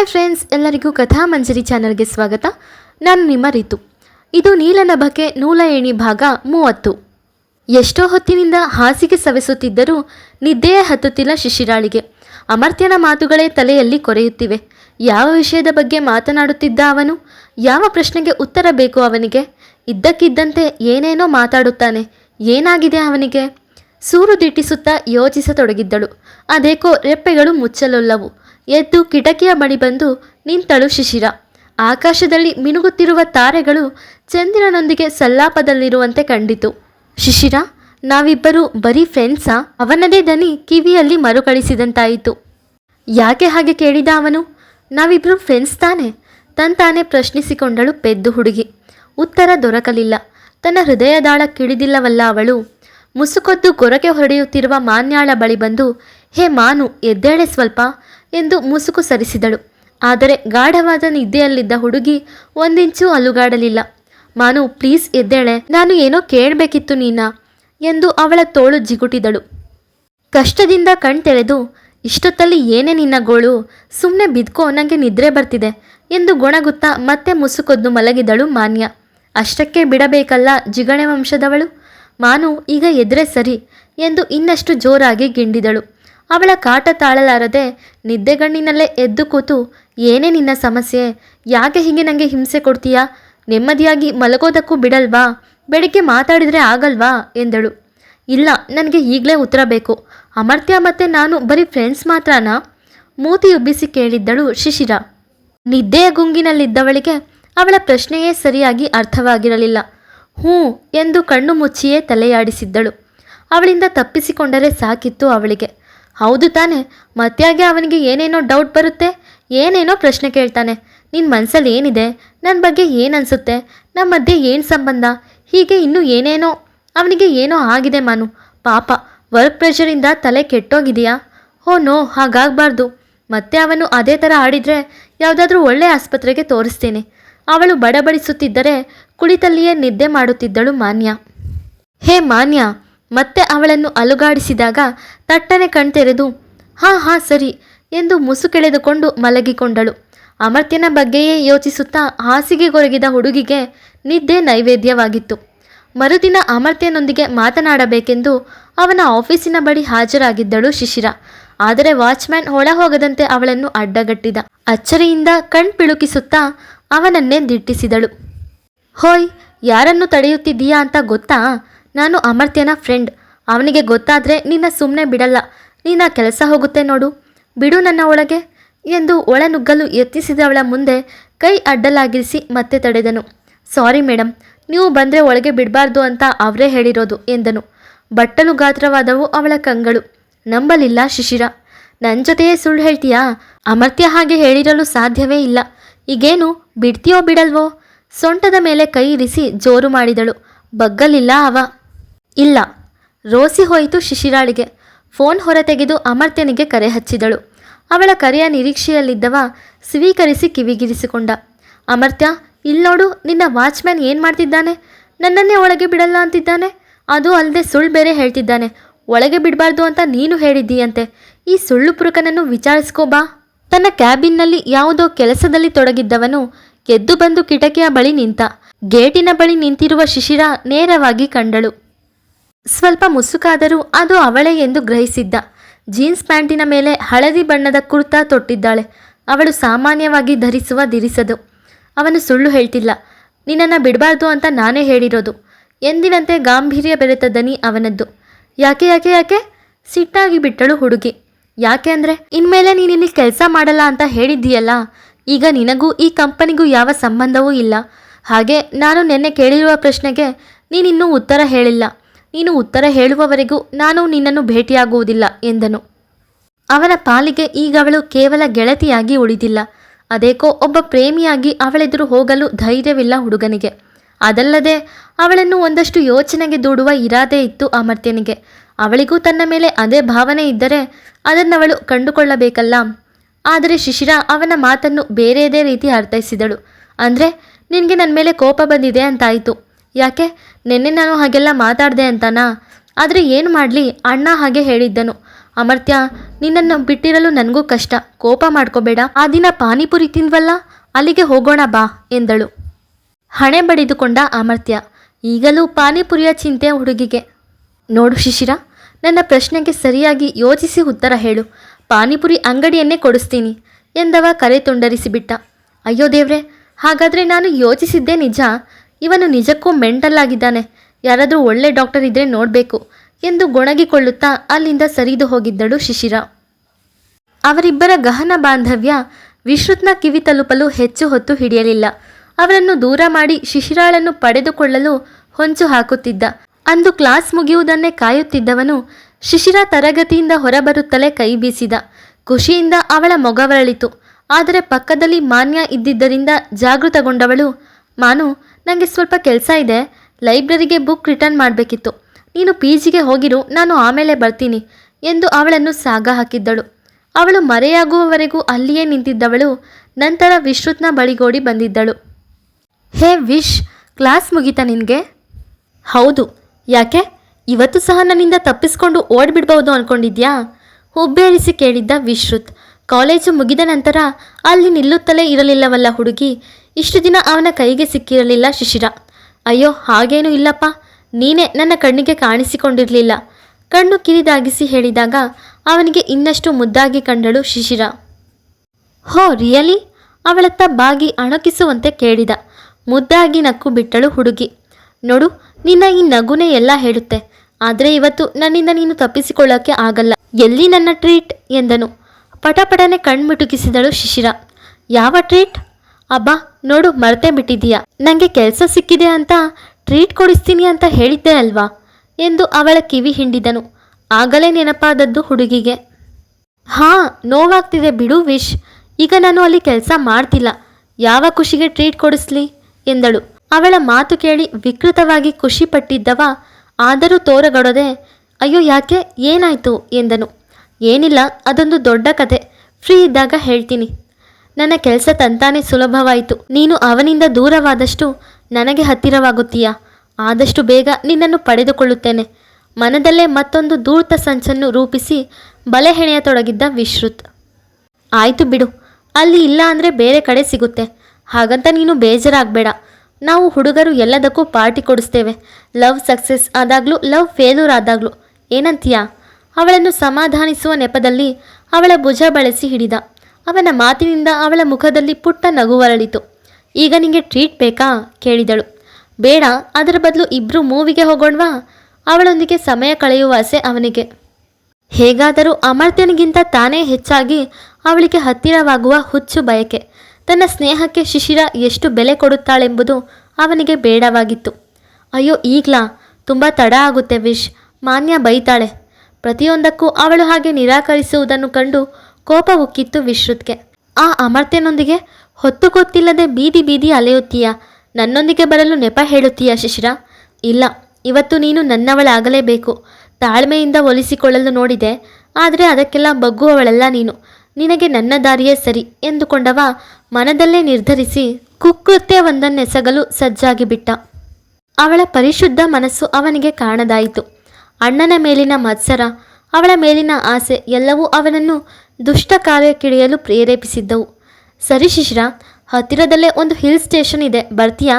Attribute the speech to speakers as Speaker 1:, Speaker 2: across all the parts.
Speaker 1: Hi friends, ಎಲ್ಲರಿಗೂ ಕಥಾ ಮಂಜರಿ ಚಾನಲ್ಗೆ ಸ್ವಾಗತ. ನಾನು ನಿಮ್ಮ ರಿತು. ಇದು ನೀಲನಭಕ್ಕೆ ನೂಲ ಏಣಿ ಭಾಗ ಮೂವತ್ತು. ಎಷ್ಟೋ ಹೊತ್ತಿನಿಂದ ಹಾಸಿಗೆ ಸವೆಸುತ್ತಿದ್ದರೂ ನಿದ್ದೆಯೇ ಹತ್ತುತ್ತಿಲ್ಲ ಶಿಶಿರಾಳಿಗೆ. ಅಮರ್ತ್ಯನ ಮಾತುಗಳೇ ತಲೆಯಲ್ಲಿ ಕೊರೆಯುತ್ತಿವೆ. ಯಾವ ವಿಷಯದ ಬಗ್ಗೆ ಮಾತನಾಡುತ್ತಿದ್ದ ಅವನು? ಯಾವ ಪ್ರಶ್ನೆಗೆ ಉತ್ತರ ಬೇಕು ಅವನಿಗೆ? ಇದ್ದಕ್ಕಿದ್ದಂತೆ ಏನೇನೋ ಮಾತಾಡುತ್ತಾನೆ. ಏನಾಗಿದೆ ಅವನಿಗೆ? ಸೂರು ದಿಟ್ಟಿಸುತ್ತಾ ಯೋಚಿಸತೊಡಗಿದ್ದಳು. ಅದೇಕೋ ರೆಪ್ಪೆಗಳು ಮುಚ್ಚಲೊಲ್ಲವು. ಎದ್ದು ಕಿಟಕಿಯ ಬಳಿ ಬಂದು ನಿಂತಳು ಶಿಶಿರ. ಆಕಾಶದಲ್ಲಿ ಮಿನುಗುತ್ತಿರುವ ತಾರೆಗಳು ಚಂದಿರನೊಂದಿಗೆ ಸಲ್ಲಾಪದಲ್ಲಿರುವಂತೆ ಕಂಡಿತು. ಶಿಶಿರ, ನಾವಿಬ್ಬರು ಬರೀ ಫ್ರೆಂಡ್ಸಾ? ಅವನದೇ ದನಿ ಕಿವಿಯಲ್ಲಿ ಮರುಕಳಿಸಿದಂತಾಯಿತು. ಯಾಕೆ ಹಾಗೆ ಕೇಳಿದ ಅವನು? ನಾವಿಬ್ಬರು ಫ್ರೆಂಡ್ಸ್ ತಾನೆ? ತಂತಾನೆ ಪ್ರಶ್ನಿಸಿಕೊಂಡಳು ಪೆದ್ದು ಹುಡುಗಿ. ಉತ್ತರ ದೊರಕಲಿಲ್ಲ. ತನ್ನ ಹೃದಯದಾಳ ಕಿಳಿದಿಲ್ಲವಲ್ಲ ಅವಳು. ಮುಸುಕೊದ್ದು ಗೊರಕೆ ಹೊಡೆಯುತ್ತಿರುವ ಮಾನ್ಯಾಳ ಬಳಿ ಬಂದು, ಹೇ ಮಾನು, ಎದ್ದೇಳೆ ಸ್ವಲ್ಪ. ಎಂದು ಮುಸುಕು ಸರಿಸಿದಳು. ಆದರೆ ಗಾಢವಾದ ನಿದ್ದೆಯಲ್ಲಿದ್ದ ಹುಡುಗಿ ಒಂದಿಂಚೂ ಅಲುಗಾಡಲಿಲ್ಲ. ಮಾನು, ಪ್ಲೀಸ್ ಎದ್ದೇಳೆ. ನಾನು ಏನೋ ಕೇಳಬೇಕಿತ್ತು ನೀನ? ಎಂದು ಅವಳ ತೋಳು ಜಿಗುಟಿದಳು. ಕಷ್ಟದಿಂದ ಕಣ್ತೆಳೆದು, ಇಷ್ಟೊತ್ತಲ್ಲಿ ಏನೇ ನಿನ್ನ ಗೋಳು? ಸುಮ್ಮನೆ ಬಿದ್ಕೋ ನನಗೆ ನಿದ್ರೆ ಬರ್ತಿದೆ ಎಂದು ಗೊಣಗುತ್ತಾ ಮತ್ತೆ ಮುಸುಕೊದ್ದು ಮಲಗಿದಳು ಮಾನ್ಯ. ಅಷ್ಟಕ್ಕೆ ಬಿಡಬೇಕಲ್ಲ ಜಿಗಣೆ ವಂಶದವಳು? ಮಾನು, ಈಗ ಎದ್ರೆ ಸರಿ ಎಂದು ಇನ್ನಷ್ಟು ಜೋರಾಗಿ ಗಿಂಡಿದಳು. ಅವಳ ಕಾಟ ತಾಳಲಾರದೆ ನಿದ್ದೆಗಣ್ಣಿನಲ್ಲೇ ಎದ್ದು ಕೂತು, ಏನೇ ನಿನ್ನ ಸಮಸ್ಯೆ, ಯಾಕೆ ಹೀಗೆ ನನಗೆ ಹಿಂಸೆ ಕೊಡ್ತೀಯಾ? ನೆಮ್ಮದಿಯಾಗಿ ಮಲಗೋದಕ್ಕೂ ಬಿಡಲ್ವಾ? ಬೆಳಿಗ್ಗೆ ಮಾತಾಡಿದರೆ ಆಗಲ್ವಾ? ಎಂದಳು. ಇಲ್ಲ, ನನಗೆ ಈಗಲೇ ಉತ್ತರ ಬೇಕು. ಅಮರ್ತ್ಯ ಮತ್ತೆ ನಾನು ಬರೀ ಫ್ರೆಂಡ್ಸ್ ಮಾತ್ರನಾ? ಮೂತಿ ಉಬ್ಬಿಸಿ ಕೇಳಿದ್ದಳು ಶಿಶಿರ. ನಿದ್ದೆಯ ಗುಂಗಿನಲ್ಲಿದ್ದವಳಿಗೆ ಅವಳ ಪ್ರಶ್ನೆಯೇ ಸರಿಯಾಗಿ ಅರ್ಥವಾಗಿರಲಿಲ್ಲ. ಹ್ಞೂ ಎಂದು ಕಣ್ಣು ಮುಚ್ಚಿಯೇ ತಲೆಯಾಡಿಸಿದ್ದಳು. ಅವಳಿಂದ ತಪ್ಪಿಸಿಕೊಂಡರೆ ಸಾಕಿತ್ತು ಅವಳಿಗೆ. ಹೌದು ತಾನೆ. ಮತ್ಯಾಗೆ ಅವನಿಗೆ ಏನೇನೋ ಡೌಟ್ ಬರುತ್ತೆ, ಏನೇನೋ ಪ್ರಶ್ನೆ ಕೇಳ್ತಾನೆ. ನಿನ್ನ ಮನಸ್ಸಲ್ಲಿ ಏನಿದೆ? ನನ್ನ ಬಗ್ಗೆ ಏನು ಅನಿಸುತ್ತೆ? ನಮ್ಮ ಮಧ್ಯೆ ಏನು ಸಂಬಂಧ? ಹೀಗೆ ಇನ್ನೂ ಏನೇನೋ? ಅವನಿಗೆ ಏನೋ ಆಗಿದೆ ಮಾನು. ಪಾಪ ವರ್ಕ್ ಪ್ರೆಷರಿಂದ ತಲೆ ಕೆಟ್ಟೋಗಿದೆಯಾ? ಹೋ ನೋ, ಹಾಗಾಗಬಾರ್ದು. ಮತ್ತೆ ಅವನು ಅದೇ ಥರ ಆಡಿದರೆ ಯಾವುದಾದ್ರೂ ಒಳ್ಳೆ ಆಸ್ಪತ್ರೆಗೆ ತೋರಿಸ್ತೇನೆ. ಅವಳು ಬಡಬಡಿಸುತ್ತಿದ್ದರೆ ಕುಳಿತಲ್ಲಿಯೇ ನಿದ್ದೆ ಮಾಡುತ್ತಿದ್ದಳು ಮಾನ್ಯ. ಹೇ ಮಾನ್ಯ ಮತ್ತೆ ಅವಳನ್ನು ಅಲುಗಾಡಿಸಿದಾಗ ತಟ್ಟನೆ ಕಣ್ತೆರೆದು, ಹಾ ಹಾ, ಸರಿ ಎಂದು ಮುಸುಕೆಳೆದುಕೊಂಡು ಮಲಗಿಕೊಂಡಳು. ಅಮರ್ತ್ಯನ ಬಗ್ಗೆಯೇ ಯೋಚಿಸುತ್ತಾ ಹಾಸಿಗೆ ಕೊರಗಿದ ಹುಡುಗಿಗೆ ನಿದ್ದೆ ನೈವೇದ್ಯವಾಗಿತ್ತು. ಮರುದಿನ ಅಮರ್ತ್ಯನೊಂದಿಗೆ ಮಾತನಾಡಬೇಕೆಂದು ಅವನ ಆಫೀಸಿನ ಬಳಿ ಹಾಜರಾಗಿದ್ದಳು ಶಿಶಿರ. ಆದರೆ ವಾಚ್ಮ್ಯಾನ್ ಒಳ ಹೋಗದಂತೆ ಅವಳನ್ನು ಅಡ್ಡಗಟ್ಟಿದ. ಅಚ್ಚರಿಯಿಂದ ಕಣ್ಪಿಳುಕಿಸುತ್ತಾ ಅವನನ್ನೇ ದಿಟ್ಟಿಸಿದಳು. ಹೋಯ್, ಯಾರನ್ನು ತಡೆಯುತ್ತಿದ್ದೀಯಾ ಅಂತ ಗೊತ್ತಾ? ನಾನು ಅಮರ್ತ್ಯನ ಫ್ರೆಂಡ್ ಅವನಿಗೆ ಗೊತ್ತಾದರೆ ನಿನ್ನ ಸುಮ್ಮನೆ ಬಿಡಲ್ಲ. ನಿನ್ನ ಕೆಲಸ ಹೋಗುತ್ತೆ ನೋಡು. ಬಿಡು ನನ್ನ ಒಳಗೆ ಎಂದು ಒಳನುಗ್ಗಲು ಯತ್ನಿಸಿದವಳ ಮುಂದೆ ಕೈ ಅಡ್ಡಲಾಗಿರಿಸಿ ಮತ್ತೆ ತಡೆದನು. ಸಾರಿ ಮೇಡಮ್ ನೀವು ಬಂದರೆ ಒಳಗೆ ಬಿಡಬಾರ್ದು ಅಂತ ಅವರೇ ಹೇಳಿರೋದು, ಎಂದನು. ಬಟ್ಟಲು ಗಾತ್ರವಾದವು ಅವಳ ಕಂಗಳು. ನಂಬಲಿಲ್ಲ ಶಿಶಿರ. ನನ್ನ ಜೊತೆಯೇ ಸುಳ್ಳು ಹೇಳ್ತೀಯಾ? ಅಮರ್ತ್ಯ ಹಾಗೆ ಹೇಳಿರಲು ಸಾಧ್ಯವೇ ಇಲ್ಲ. ಈಗೇನು, ಬಿಡ್ತೀಯೋ ಬಿಡಲ್ವೋ? ಸೊಂಟದ ಮೇಲೆ ಕೈ ಇರಿಸಿ ಜೋರು ಮಾಡಿದಳು. ಬಗ್ಗಲಿಲ್ಲ ಅವ. ಇಲ್ಲ. ರೋಸಿ ಹೋಯಿತು ಶಿಶಿರಾಳಿಗೆ. ಫೋನ್ ಹೊರತೆಗೆದು ಅಮರ್ತ್ಯನಿಗೆ ಕರೆ ಹಚ್ಚಿದಳು. ಅವಳ ಕರೆಯ ನಿರೀಕ್ಷೆಯಲ್ಲಿದ್ದವ ಸ್ವೀಕರಿಸಿ ಕಿವಿಗಿರಿಸಿಕೊಂಡ. ಅಮರ್ತ್ಯ ಇಲ್ನೋಡು ನಿನ್ನ ವಾಚ್ಮ್ಯಾನ್ ಏನು ಮಾಡ್ತಿದ್ದಾನೆ? ನನ್ನನ್ನೇ ಒಳಗೆ ಬಿಡಲ್ಲ ಅಂತಿದ್ದಾನೆ? ಅದು ಅಲ್ಲದೆ ಸುಳ್ಳು ಬೇರೆ ಹೇಳ್ತಿದ್ದಾನೆ. ಒಳಗೆ ಬಿಡಬಾರ್ದು ಅಂತ ನೀನು ಹೇಳಿದ್ದೀಯಂತೆ. ಈ ಸುಳ್ಳು ಪುರುಕನನ್ನು ವಿಚಾರಿಸ್ಕೋ ಬಾ. ತನ್ನ ಕ್ಯಾಬಿನ್ನಲ್ಲಿ ಯಾವುದೋ ಕೆಲಸದಲ್ಲಿ ತೊಡಗಿದ್ದವನು ಎದ್ದು ಬಂದು ಕಿಟಕಿಯ ಬಳಿ ನಿಂತ. ಗೇಟಿನ ಬಳಿ ನಿಂತಿರುವ ಶಿಶಿರ ನೇರವಾಗಿ ಕಂಡಳು. ಸ್ವಲ್ಪ ಮುಸುಕಾದರೂ ಅದು ಅವಳೇ ಎಂದು ಗ್ರಹಿಸಿದ್ದ. ಜೀನ್ಸ್ ಪ್ಯಾಂಟಿನ ಮೇಲೆ ಹಳದಿ ಬಣ್ಣದ ಕುರ್ತಾ ತೊಟ್ಟಿದ್ದಾಳೆ. ಅವಳು ಸಾಮಾನ್ಯವಾಗಿ ಧರಿಸುವ ದಿರಿಸದು. ಅವನು ಸುಳ್ಳು ಹೇಳ್ತಿಲ್ಲ. ನಿನ್ನನ್ನು ಬಿಡಬಾರ್ದು ಅಂತ ನಾನೇ ಹೇಳಿರೋದು. ಎಂದಿನಂತೆ ಗಾಂಭೀರ್ಯ ಬೆರೆತ ದನಿ ಅವನದ್ದು. ಯಾಕೆ ಯಾಕೆ ಯಾಕೆ? ಸಿಟ್ಟಾಗಿ ಬಿಟ್ಟಳು ಹುಡುಗಿ. ಯಾಕೆ ಅಂದರೆ, ಇನ್ಮೇಲೆ ನೀನಿಲ್ಲಿ ಕೆಲಸ ಮಾಡಲ್ಲ ಅಂತ ಹೇಳಿದ್ದೀಯಲ್ಲ. ಈಗ ನಿನಗೂ ಈ ಕಂಪನಿಗೂ ಯಾವ ಸಂಬಂಧವೂ ಇಲ್ಲ. ಹಾಗೆ ನಾನು ನಿನ್ನೆ ಕೇಳಿರುವ ಪ್ರಶ್ನೆಗೆ ನೀನಿನ್ನೂ ಉತ್ತರ ಹೇಳಿಲ್ಲ. ನೀನು ಉತ್ತರ ಹೇಳುವವರೆಗೂ ನಾನು ನಿನ್ನನ್ನು ಭೇಟಿಯಾಗುವುದಿಲ್ಲ, ಎಂದನು. ಅವನ ಪಾಲಿಗೆ ಈಗ ಅವಳು ಕೇವಲ ಗೆಳತಿಯಾಗಿ ಉಳಿದಿಲ್ಲ. ಅದೇಕೋ ಒಬ್ಬ ಪ್ರೇಮಿಯಾಗಿ ಅವಳೆದುರು ಹೋಗಲು ಧೈರ್ಯವಿಲ್ಲ ಹುಡುಗನಿಗೆ. ಅದಲ್ಲದೆ ಅವಳನ್ನು ಒಂದಷ್ಟು ಯೋಚನೆಗೆ ದೂಡುವ ಇರಾದೆ ಇತ್ತು ಅಮರ್ತ್ಯನಿಗೆ. ಅವಳಿಗೂ ತನ್ನ ಮೇಲೆ ಅದೇ ಭಾವನೆ ಇದ್ದರೆ ಅದನ್ನವಳು ಕಂಡುಕೊಳ್ಳಬೇಕಲ್ಲ. ಆದರೆ ಶಿಶಿರ ಅವನ ಮಾತನ್ನು ಬೇರೆಯದೇ ರೀತಿ ಅರ್ಥೈಸಿದಳು. ಅಂದರೆ ನಿನಗೆ ನನ್ನ ಮೇಲೆ ಕೋಪ ಬಂದಿದೆ ಅಂತಾಯಿತು. ಯಾಕೆ? ನಿನ್ನೆ ನಾನು ಹಾಗೆಲ್ಲ ಮಾತಾಡಿದೆ ಅಂತನಾ? ಆದರೆ ಏನು ಮಾಡಲಿ? ಅಣ್ಣ ಹಾಗೆ ಹೇಳಿದ್ದನು. ಅಮರ್ತ್ಯ, ನಿನ್ನನ್ನು ಬಿಟ್ಟಿರಲು ನನಗೂ ಕಷ್ಟ. ಕೋಪ ಮಾಡ್ಕೋಬೇಡ. ಆ ದಿನ ಪಾನಿಪುರಿ ತಿಂದ್ವಲ್ಲ? ಅಲ್ಲಿಗೆ ಹೋಗೋಣ ಬಾ, ಎಂದಳು. ಹಣೆ ಬಡಿದುಕೊಂಡ ಅಮರ್ತ್ಯ, ಈಗಲೂ ಪಾನಿಪುರಿಯ ಚಿಂತೆ ಹುಡುಗಿಗೆ. ನೋಡು ಶಿಶಿರ, ನನ್ನ ಪ್ರಶ್ನೆಗೆ ಸರಿಯಾಗಿ ಯೋಚಿಸಿ ಉತ್ತರ ಹೇಳು. ಪಾನಿಪುರಿ ಅಂಗಡಿಯನ್ನೇ ಕೊಡಿಸ್ತೀನಿ, ಎಂದವ ಕರೆ ತುಂಡರಿಸಿಬಿಟ್ಟ. ಅಯ್ಯೋ ದೇವ್ರೆ, ಹಾಗಾದರೆ ನಾನು ಯೋಚಿಸಿದ್ದೇ ನಿಜ? ಇವನು ನಿಜಕ್ಕೂ ಮೆಂಟಲ್ ಆಗಿದ್ದಾನೆ. ಯಾರಾದರೂ ಒಳ್ಳೆ ಡಾಕ್ಟರ್ ಇದ್ದರೆ ನೋಡಬೇಕು ಎಂದು ಗೊಣಗಿಕೊಳ್ಳುತ್ತಾ ಅಲ್ಲಿಂದ ಸರಿದು ಹೋಗಿದ್ದಳು ಶಿಶಿರ. ಅವರಿಬ್ಬರ ಗಹನ ಬಾಂಧವ್ಯ ವಿಶ್ರುತ್ನ ಕಿವಿ ತಲುಪಲು ಹೆಚ್ಚು ಹೊತ್ತು ಹಿಡಿಯಲಿಲ್ಲ. ಅವರನ್ನು ದೂರ ಮಾಡಿ ಶಿಶಿರಾಳನ್ನು ಪಡೆದುಕೊಳ್ಳಲು ಹೊಂಚು ಹಾಕುತ್ತಿದ್ದ. ಅಂದು ಕ್ಲಾಸ್ ಮುಗಿಯುವುದನ್ನೇ ಕಾಯುತ್ತಿದ್ದವನು ಶಿಶಿರ ತರಗತಿಯಿಂದ ಹೊರಬರುತ್ತಲೇ ಕೈ ಬೀಸಿದ. ಖುಷಿಯಿಂದ ಅವಳ ಮೊಗವರಳಿತು. ಆದರೆ ಪಕ್ಕದಲ್ಲಿ ಮಾನ್ಯ ಇದ್ದಿದ್ದರಿಂದ ಜಾಗೃತಗೊಂಡವಳು, ಮಾನು ನನಗೆ ಸ್ವಲ್ಪ ಕೆಲಸ ಇದೆ. ಲೈಬ್ರರಿಗೆ ಬುಕ್ ರಿಟರ್ನ್ ಮಾಡಬೇಕಿತ್ತು. ನೀನು ಪಿ ಜಿಗೆ ಹೋಗಿರು, ನಾನು ಆಮೇಲೆ ಬರ್ತೀನಿ ಎಂದು ಅವಳನ್ನು ಸಾಗ ಹಾಕಿದ್ದಳು. ಅವಳು ಮರೆಯಾಗುವವರೆಗೂ ಅಲ್ಲಿಯೇ ನಿಂತಿದ್ದವಳು. ನಂತರ ವಿಶ್ರುತ್ನ ಬಳಿಗೋಡಿ ಬಂದಿದ್ದಳು. ಹೇ ವಿಶ್, ಕ್ಲಾಸ್ ಮುಗೀತಾ ನಿನಗೆ? ಹೌದು. ಯಾಕೆ? ಇವತ್ತು ಸಹ ನನ್ನಿಂದ ತಪ್ಪಿಸ್ಕೊಂಡು ಓಡ್ಬಿಡ್ಬೋದು ಅಂದ್ಕೊಂಡಿದ್ಯಾ ಹುಬ್ಬೇರಿಸಿ ಕೇಳಿದ್ದ ವಿಶ್ರುತ್. ಕಾಲೇಜು ಮುಗಿದ ನಂತರ ಅಲ್ಲಿ ನಿಲ್ಲುತ್ತಲೇ ಇರಲಿಲ್ಲವಲ್ಲ ಹುಡುಗಿ. ಇಷ್ಟು ದಿನ ಅವನ ಕೈಗೆ ಸಿಕ್ಕಿರಲಿಲ್ಲ ಶಿಶಿರ. ಅಯ್ಯೋ, ಹಾಗೇನೂ ಇಲ್ಲಪ್ಪ. ನೀನೇ ನನ್ನ ಕಣ್ಣಿಗೆ ಕಾಣಿಸಿಕೊಂಡಿರಲಿಲ್ಲ. ಕಣ್ಣು ಕಿರಿದಾಗಿಸಿ ಹೇಳಿದಾಗ ಅವನಿಗೆ ಇನ್ನಷ್ಟು ಮುದ್ದಾಗಿ ಕಂಡಳು ಶಿಶಿರ. ಹೋ, ರಿಯಲಿ? ಅವಳತ್ತ ಬಾಗಿ ಅಣಕಿಸುವಂತೆ ಕೇಳಿದ. ಮುದ್ದಾಗಿ ನಕ್ಕು ಬಿಟ್ಟಳು ಹುಡುಗಿ. ನೋಡು, ನಿನ್ನ ಈ ನಗುನೇ ಎಲ್ಲ ಹೇಳುತ್ತೆ. ಆದರೆ ಇವತ್ತು ನನ್ನಿಂದ ನೀನು ತಪ್ಪಿಸಿಕೊಳ್ಳೋಕ್ಕೆ ಆಗಲ್ಲ. ಎಲ್ಲಿ ನನ್ನ ಟ್ರೀಟ್? ಎಂದನು. ಪಟಪಟನೆ ಕಣ್ಮಿಟುಕಿಸಿದಳು ಶಿಶಿರ. ಯಾವ ಟ್ರೀಟ್? ಅಬ್ಬಾ, ನೋಡು, ಮರ್ತೇ ಬಿಟ್ಟಿದೀಯ ನನಗೆ ಕೆಲಸ ಸಿಕ್ಕಿದೆ ಅಂತ ಟ್ರೀಟ್ ಕೊಡಿಸ್ತೀನಿ ಅಂತ ಹೇಳಿದ್ದೆ ಅಲ್ವಾ? ಎಂದು ಅವಳ ಕಿವಿ ಹಿಂಡಿದನು. ಆಗಲೇ ನೆನಪಾದದ್ದು ಹುಡುಗಿಗೆ. ಹಾ, ನೋವಾಗ್ತಿದೆ ಬಿಡು ವಿಶ್. ಈಗ ನಾನು ಅಲ್ಲಿ ಕೆಲಸ ಮಾಡ್ತಿಲ್ಲ. ಯಾವ ಖುಷಿಗೆ ಟ್ರೀಟ್ ಕೊಡಿಸ್ಲಿ? ಎಂದಳು. ಅವಳ ಮಾತು ಕೇಳಿ ವಿಕೃತವಾಗಿ ಖುಷಿಪಟ್ಟಿದ್ದವ ಆದರೂ ತೋರಗೊಡದೆ, ಅಯ್ಯೋ ಯಾಕೆ? ಏನಾಯ್ತು? ಎಂದನು. ಏನಿಲ್ಲ, ಅದೊಂದು ದೊಡ್ಡ ಕತೆ ಫ್ರೀ ಇದ್ದಾಗ ಹೇಳ್ತೀನಿ. ನನ್ನ ಕೆಲಸ ತಂತಾನೆ ಸುಲಭವಾಯಿತು. ನೀನು ಅವನಿಂದ ದೂರವಾದಷ್ಟು ನನಗೆ ಹತ್ತಿರವಾಗುತ್ತೀಯ. ಆದಷ್ಟು ಬೇಗ ನಿನ್ನನ್ನು ಪಡೆದುಕೊಳ್ಳುತ್ತೇನೆ. ಮನದಲ್ಲೇ ಮತ್ತೊಂದು ಧೂರ್ತ ಸಂಚನ್ನು ರೂಪಿಸಿ ಬಲೆ ಹೆಣೆಯತೊಡಗಿದ್ದ ವಿಶ್ರುತ್. ಆಯಿತು ಬಿಡು. ಅಲ್ಲಿ ಇಲ್ಲ ಅಂದರೆ ಬೇರೆ ಕಡೆ ಸಿಗುತ್ತೆ. ಹಾಗಂತ ನೀನು ಬೇಜಾರಾಗಬೇಡ. ನಾವು ಹುಡುಗರು ಎಲ್ಲದಕ್ಕೂ ಪಾರ್ಟಿ ಕೊಡಿಸ್ತೇವೆ. ಲವ್ ಸಕ್ಸಸ್ ಆದಾಗಲೂ, ಲವ್ ಫೇಲ್ಯೂರ್ ಆದಾಗಲೂ. ಏನಂತೀಯಾ? ಅವಳನ್ನು ಸಮಾಧಾನಿಸುವ ನೆಪದಲ್ಲಿ ಅವಳ ಭುಜ ಬಳಸಿ ಹಿಡಿದ. ಅವನ ಮಾತಿನಿಂದ ಅವಳ ಮುಖದಲ್ಲಿ ಪುಟ್ಟ ನಗುವರಳಿತು ಈಗ ನಿಂಗೆ ಟ್ರೀಟ್ ಬೇಕಾ? ಕೇಳಿದಳು. ಬೇಡ, ಅದರ ಬದಲು ಇಬ್ಬರು ಮೂವಿಗೆ ಹೋಗೋಣವಾ? ಅವಳೊಂದಿಗೆ ಸಮಯ ಕಳೆಯುವ ಆಸೆ ಅವನಿಗೆ. ಹೇಗಾದರೂ ಅಮರ್ತ್ಯನಿಗಿಂತ ತಾನೇ ಹೆಚ್ಚಾಗಿ ಅವಳಿಗೆ ಹತ್ತಿರವಾಗುವ ಹುಚ್ಚು ಬಯಕೆ. ತನ್ನ ಸ್ನೇಹಕ್ಕೆ ಶಿಶಿರ ಎಷ್ಟು ಬೆಲೆ ಕೊಡುತ್ತಾಳೆಂಬುದು ಅವನಿಗೆ ಬೇಡವಾಗಿತ್ತು. ಅಯ್ಯೋ, ಈಗ್ಲಾ? ತುಂಬ ತಡ ಆಗುತ್ತೆ ವಿಶ್. ಮಾನ್ಯ ಬೈತಾಳೆ. ಪ್ರತಿಯೊಂದಕ್ಕೂ ಅವಳು ಹಾಗೆ ನಿರಾಕರಿಸುವುದನ್ನು ಕಂಡು ಕೋಪ ಉಕ್ಕಿತ್ತು ವಿಶ್ರುತ್ಗೆ. ಆ ಅಮರ್ತ್ಯನೊಂದಿಗೆ, ಹೊತ್ತು ಗೊತ್ತಿಲ್ಲದೆ ಬೀದಿ ಬೀದಿ ಅಲೆಯುತ್ತೀಯ? ನನ್ನೊಂದಿಗೆ ಬರಲು ನೆಪ ಹೇಳುತ್ತೀಯ ಶಿಶಿರ? ಇಲ್ಲ, ಇವತ್ತು ನೀನು ನನ್ನವಳಾಗಲೇಬೇಕು. ತಾಳ್ಮೆಯಿಂದ ಒಲಿಸಿಕೊಳ್ಳಲು ನೋಡಿದೆ, ಆದರೆ ಅದಕ್ಕೆಲ್ಲ ಬಗ್ಗುವವಳಲ್ಲ ನೀನು. ನಿನಗೆ ನನ್ನ ದಾರಿಯೇ ಸರಿ ಎಂದುಕೊಂಡವ ಮನದಲ್ಲೇ ನಿರ್ಧರಿಸಿ ಕುಕೃತ್ಯವೊಂದನ್ನೆಸಗಲು ಸಜ್ಜಾಗಿ ಬಿಟ್ಟ ಅವಳ ಪರಿಶುದ್ಧ ಮನಸ್ಸು ಅವನಿಗೆ ಕಾಣದಾಯಿತು. ಅಣ್ಣನ ಮೇಲಿನ ಮತ್ಸರ, ಅವಳ ಮೇಲಿನ ಆಸೆ ಎಲ್ಲವೂ ಅವನನ್ನು ದುಷ್ಟ ಕಾರ್ಯಕ್ಕಿಳಿಯಲು ಪ್ರೇರೇಪಿಸಿದ್ದವು. ಸರಿ ಶಿಶಿರ ಹತ್ತಿರದಲ್ಲೇ ಒಂದು ಹಿಲ್ ಸ್ಟೇಷನ್ ಇದೆ, ಬರ್ತೀಯಾ?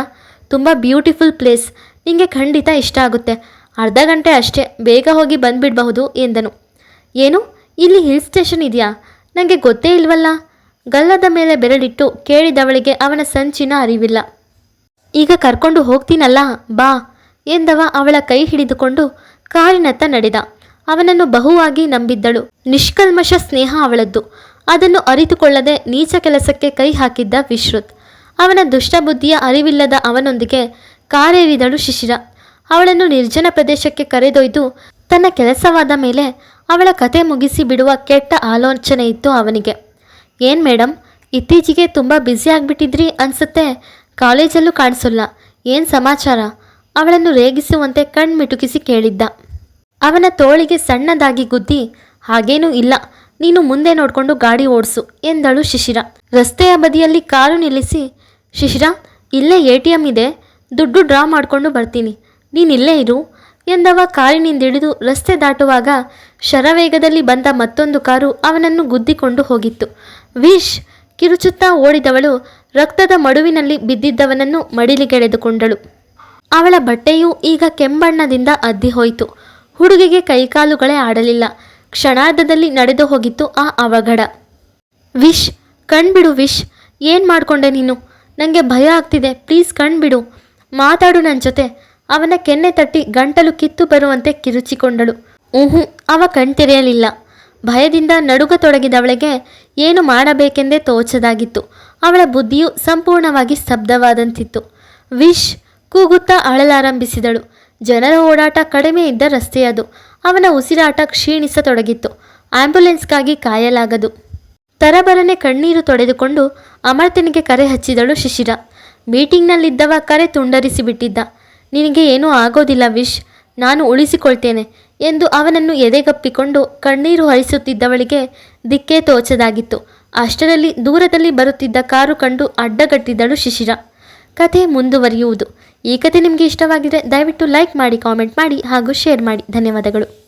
Speaker 1: ತುಂಬ ಬ್ಯೂಟಿಫುಲ್ ಪ್ಲೇಸ್ ನಿಮಗೆ ಖಂಡಿತ ಇಷ್ಟ ಆಗುತ್ತೆ. ಅರ್ಧ ಗಂಟೆ ಅಷ್ಟೇ, ಬೇಗ ಹೋಗಿ ಬಂದುಬಿಡಬಹುದು ಎಂದನು. ಏನು? ಇಲ್ಲಿ ಹಿಲ್ ಸ್ಟೇಷನ್ ಇದೆಯಾ? ನನಗೆ ಗೊತ್ತೇ ಇಲ್ವಲ್ಲ? ಗಲ್ಲದ ಮೇಲೆ ಬೆರಳಿಟ್ಟು ಕೇಳಿದವಳಿಗೆ ಅವನ ಸಂಚಿನ ಅರಿವಿಲ್ಲ. ಈಗ ಕರ್ಕೊಂಡು ಹೋಗ್ತೀನಲ್ಲ? ಬಾ ಎಂದವ ಅವಳ ಕೈ ಹಿಡಿದುಕೊಂಡು ಕಾರಿನತ್ತ ನಡೆದ. ಅವನನ್ನು ಬಹುವಾಗಿ ನಂಬಿದ್ದಳು. ನಿಷ್ಕಲ್ಮಶ ಸ್ನೇಹ ಅವಳದ್ದು. ಅದನ್ನು ಅರಿತುಕೊಳ್ಳದೆ ನೀಚ ಕೆಲಸಕ್ಕೆ ಕೈ ಹಾಕಿದ್ದ ವಿಶ್ರುತ್. ಅವನ ದುಷ್ಟಬುದ್ಧಿಯ ಅರಿವಿಲ್ಲದ ಅವನೊಂದಿಗೆ ಕಾರೇರಿದಳು ಶಿಶಿರ. ಅವಳನ್ನು ನಿರ್ಜನ ಪ್ರದೇಶಕ್ಕೆ ಕರೆದೊಯ್ದು ತನ್ನ ಕೆಲಸವಾದ ಮೇಲೆ ಅವಳ ಕತೆ ಮುಗಿಸಿ ಬಿಡುವ ಕೆಟ್ಟ ಆಲೋಚನೆ ಇತ್ತು ಅವನಿಗೆ. ಏನು ಮೇಡಮ್ ಇತ್ತೀಚೆಗೆ ತುಂಬ ಬ್ಯುಸಿ ಆಗಿಬಿಟ್ಟಿದ್ರಿ ಅನ್ಸುತ್ತೆ. ಕಾಲೇಜಲ್ಲೂ ಕಾಣಿಸಲ್ಲ. ಏನು ಸಮಾಚಾರ? ಅವಳನ್ನು ರೇಗಿಸುವಂತೆ ಕಣ್ಮಿಟುಕಿಸಿ ಕೇಳಿದ್ದ. ಅವನ ತೋಳಿಗೆ ಸಣ್ಣದಾಗಿ ಗುದ್ದಿ, ಹಾಗೇನೂ ಇಲ್ಲ, ನೀನು ಮುಂದೆ ನೋಡಿಕೊಂಡು ಗಾಡಿ ಓಡಿಸು, ಎಂದಳು ಶಿಶಿರ. ರಸ್ತೆಯ ಬದಿಯಲ್ಲಿ ಕಾರು ನಿಲ್ಲಿಸಿ, ಶಿಶಿರ, ಇಲ್ಲೇ ಎ ಟಿ ಎಂ ಇದೆ, ದುಡ್ಡು ಡ್ರಾ ಮಾಡಿಕೊಂಡು ಬರ್ತೀನಿ ನೀನಿಲ್ಲೇ ಇರು, ಎಂದವ ಕಾರಿನಿಂದಿಳಿದು ರಸ್ತೆ ದಾಟುವಾಗ ಶರವೇಗದಲ್ಲಿ ಬಂದ ಮತ್ತೊಂದು ಕಾರು ಅವನನ್ನು ಗುದ್ದಿಕೊಂಡು ಹೋಗಿತ್ತು. ವಿಶ್! ಕಿರುಚುತ್ತಾ ಓಡಿದವಳು ರಕ್ತದ ಮಡುವಿನಲ್ಲಿ ಬಿದ್ದಿದ್ದವನನ್ನು ಮಡಿಲಿಗೆಳೆದುಕೊಂಡಳು. ಅವಳ ಬಟ್ಟೆಯು ಈಗ ಕೆಂಬಣ್ಣದಿಂದ ಅದ್ದಿ ಹೋಯಿತು. ಹುಡುಗಿಗೆ ಕೈಕಾಲುಗಳೇ ಆಡಲಿಲ್ಲ. ಕ್ಷಣಾರ್ಧದಲ್ಲಿ ನಡೆದು ಹೋಗಿತ್ತು ಆ ಅವಘಡ. ವಿಶ್, ಕಣ್ಬಿಡು ವಿಶ್, ಏನು ಮಾಡ್ಕೊಂಡೆ ನೀನು? ನನಗೆ ಭಯ ಆಗ್ತಿದೆ. ಪ್ಲೀಸ್ ಕಣ್ಬಿಡು. ಮಾತಾಡು ನನ್ನ ಜೊತೆ. ಅವನ ಕೆನ್ನೆ ತಟ್ಟಿ ಗಂಟಲು ಕಿತ್ತು ಬರುವಂತೆ ಕಿರುಚಿಕೊಂಡಳು. ಊಹು ಅವ ಕಣ್ತೆರೆಯಲಿಲ್ಲ. ಭಯದಿಂದ ನಡುಗತೊಡಗಿದವಳಿಗೆ ಏನು ಮಾಡಬೇಕೆಂದೇ ತೋಚದಾಗಿತ್ತು. ಅವಳ ಬುದ್ಧಿಯು ಸಂಪೂರ್ಣವಾಗಿ ಸ್ತಬ್ಧವಾದಂತಿತ್ತು. ವಿಶ್ ಕೂಗುತ್ತಾ ಅಳಲಾರಂಭಿಸಿದಳು. ಜನರ ಓಡಾಟ ಕಡಿಮೆ ಇದ್ದ ರಸ್ತೆಯದು. ಅವನ ಉಸಿರಾಟ ಕ್ಷೀಣಿಸತೊಡಗಿತ್ತು. ಆಂಬ್ಯುಲೆನ್ಸ್ಗಾಗಿ ಕಾಯಲಾಗದು. ತರಬರನೆ ಕಣ್ಣೀರು ತೊಡೆದುಕೊಂಡು ಅಮರ್ತನಿಗೆ ಕರೆ ಹಚ್ಚಿದಳು ಶಿಶಿರ. ಮೀಟಿಂಗ್ನಲ್ಲಿದ್ದವ ಕರೆ ತುಂಡರಿಸಿ ಬಿಟ್ಟಿದ್ದ ನಿನಗೆ ಏನೂ ಆಗೋದಿಲ್ಲ ವಿಶ್, ನಾನು ಉಳಿಸಿಕೊಳ್ತೇನೆ ಎಂದು ಅವನನ್ನು ಎದೆಗಪ್ಪಿಕೊಂಡು ಕಣ್ಣೀರು ಹರಿಸುತ್ತಿದ್ದವಳಿಗೆ ದಿಕ್ಕೇ ತೋಚದಾಗಿತ್ತು. ಅಷ್ಟರಲ್ಲಿ ದೂರದಲ್ಲಿ ಬರುತ್ತಿದ್ದ ಕಾರು ಕಂಡು ಅಡ್ಡಗಟ್ಟಿದ್ದಳು ಶಿಶಿರ. ಕಥೆ ಮುಂದುವರಿಯುವುದು. ಈ ಕತೆ ನಿಮಗೆ ಇಷ್ಟವಾಗಿದ್ದರೆ ದಯವಿಟ್ಟು ಲೈಕ್ ಮಾಡಿ ಕಾಮೆಂಟ್ ಮಾಡಿ ಹಾಗೂ ಶೇರ್ ಮಾಡಿ. ಧನ್ಯವಾದಗಳು.